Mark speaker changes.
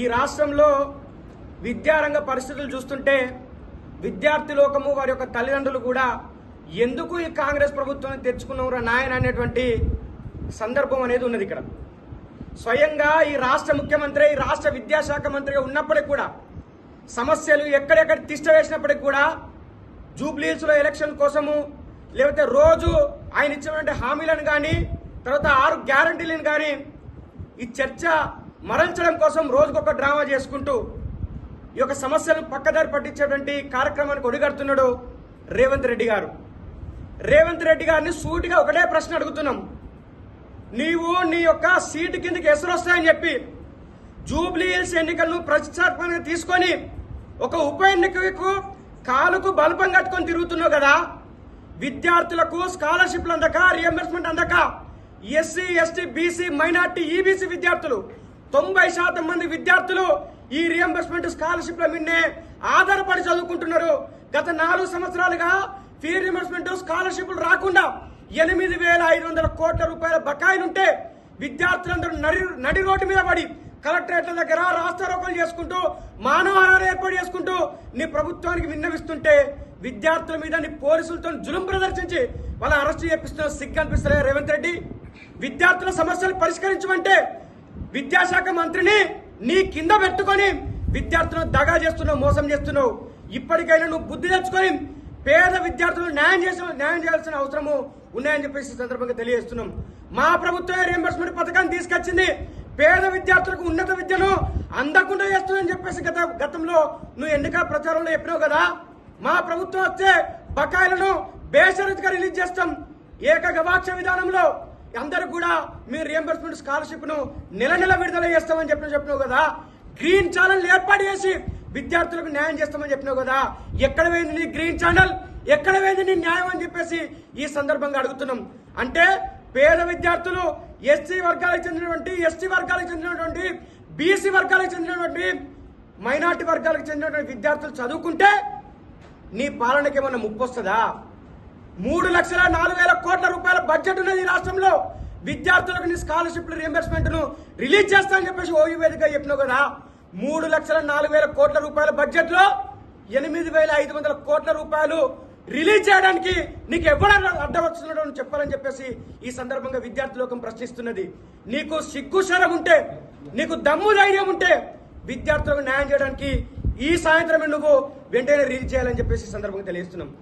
Speaker 1: ఈ రాష్ట్రంలో విద్యారంగ పరిస్థితులు చూస్తుంటే విద్యార్థి లోకము వారి యొక్క తల్లిదండ్రులు కూడా ఎందుకు ఈ కాంగ్రెస్ ప్రభుత్వాన్ని తెచ్చుకున్నవరా నాయన అనేటువంటి సందర్భం అనేది ఉన్నది ఇక్కడ. స్వయంగా ఈ రాష్ట్ర ముఖ్యమంత్రి ఈ రాష్ట్ర విద్యాశాఖ మంత్రిగా ఉన్నప్పటికి కూడా సమస్యలు ఎక్కడెక్కడ తిష్ట వేసినప్పటికి కూడా జూబ్లీస్లో ఎలక్షన్ కోసము లేకపోతే రోజు ఆయన ఇచ్చినటువంటి హామీలను కానీ తర్వాత ఆరు గ్యారంటీలను కానీ ఈ చర్చ మరణించడం కోసం రోజుకొక డ్రామా చేసుకుంటూ ఈ యొక్క సమస్యను పక్కదారి పట్టించేటువంటి కార్యక్రమానికి ఒడిగడుతున్నాడు రేవంత్ రెడ్డి గారు. రేవంత్ రెడ్డి గారిని సూటిగా ఒకటే ప్రశ్న అడుగుతున్నాం. నీవు నీ యొక్క సీటు కిందకి ఎసరు వస్తాయని చెప్పి జూబ్లీ హిల్స్ ఎన్నికలను ప్రతిష్టాత్మకంగా తీసుకొని ఒక ఉప ఎన్నికకు కాలుకు బల్బం కట్టుకొని తిరుగుతున్నావు కదా? విద్యార్థులకు స్కాలర్షిప్లు అందక రియంబర్స్మెంట్ అందక SC ST BC minority EBC విద్యార్థులు తొంభై శాతం మంది విద్యార్థులు ఈ రియంబర్స్మెంట్ స్కాలర్షిప్ల మీదే ఆధారపడి చదువుకుంటున్నారు. గత నాలుగు సంవత్సరాలుగా ఫీ రియంబర్స్మెంట్ స్కాలర్షిప్లు రాకుండా ఎనిమిది వేల ఐదు వందల కోట్ల రూపాయల బకాయిలుంటే విద్యార్థులందరూ నడి నడి రోడ్డు మీద పడి కలెక్టరేట్ల దగ్గర రాస్తారోకలు చేసుకుంటూ మానవహారాలు ఏర్పాటు చేసుకుంటూ నీ ప్రభుత్వానికి విన్నవిస్తుంటే విద్యార్థుల మీద నీ పోలీసులతో జులుం ప్రదర్శించి వాళ్ళ అరెస్ట్ చేపిస్తున్న సిగ్గు అనిపిస్తలే రేవంత్ రెడ్డి. విద్యార్థుల సమస్యలు పరిష్కరించమంటే విద్యాశాఖ మంత్రిని నీ కింద పెట్టుకొని విద్యార్థులను దగా చేస్తున్నావు మోసం చేస్తున్నావు. ఇప్పటికైనా నువ్వు బుద్ధి తెచ్చుకొని పేద విద్యార్థులు న్యాయం చేసిన న్యాయం చేయాల్సిన అవసరము ఉన్నాయని చెప్పేసి సందర్భంగా తెలియజేస్తున్నాం. మా ప్రభుత్వమే రియంబర్స్మెంట్ పథకాన్ని తీసుకొచ్చింది? పేద విద్యార్థులకు ఉన్నత విద్యను అందకుండా చేస్తుందని చెప్పేసి గత గతంలో నువ్వు ఎన్నికల ప్రచారంలో చెప్పినావు కదా? మా ప్రభుత్వం వచ్చే బకాయిలను బేషరతుగా రిలీజ్ చేస్తాం. ఏక గవాక్ష విధానంలో అందరూ కూడా మీరు రియంబర్స్మెంట్ స్కాలర్షిప్ను నెల నెల విడుదల చేస్తామని చెప్పిన చెప్పినావు కదా. గ్రీన్ ఛానల్ ఏర్పాటు చేసి విద్యార్థులకు న్యాయం చేస్తామని చెప్పినావు కదా. ఎక్కడ పోయింది నీ గ్రీన్ ఛానల్ ఎక్కడ పోయింది నీ న్యాయం అని చెప్పేసి ఈ సందర్భంగా అడుగుతున్నాం. అంటే పేద విద్యార్థులు ఎస్సీ వర్గాలకు చెందినటువంటి ఎస్టీ వర్గాలకు చెందినటువంటి బీసీ వర్గాలకు చెందినటువంటి మైనార్టీ వర్గాలకు చెందినటువంటి విద్యార్థులు చదువుకుంటే నీ పాలనకి ఏమైనా ముప్పు వస్తుందా? మూడు లక్షల నాలుగు వేల కోట్ల రూపాయల బడ్జెట్ ఉన్నది ఈ రాష్ట్రంలో. విద్యార్థులకు నీ స్కాలర్షిప్లు రియంబర్స్మెంట్ను రిలీజ్ చేస్తానని చెప్పేసి ఓయూ వేదిక చెప్పినావు కదా. మూడు లక్షల నాలుగు వేల కోట్ల రూపాయల బడ్జెట్లో ఎనిమిది వేల ఐదు వందల కోట్ల రూపాయలు రిలీజ్ చేయడానికి నీకు ఎవరు అడ్డం వస్తున్నాడో చెప్పాలని చెప్పేసి ఈ సందర్భంగా విద్యార్థిలోకం ప్రశ్నిస్తున్నది. నీకు సిగ్గు శరం ఉంటే నీకు దమ్ము ధైర్యం ఉంటే విద్యార్థులకు న్యాయం చేయడానికి ఈ సాయంత్రమే నువ్వు వెంటనే రిలీజ్ చేయాలని చెప్పేసి సందర్భంగా తెలియజేస్తున్నాం.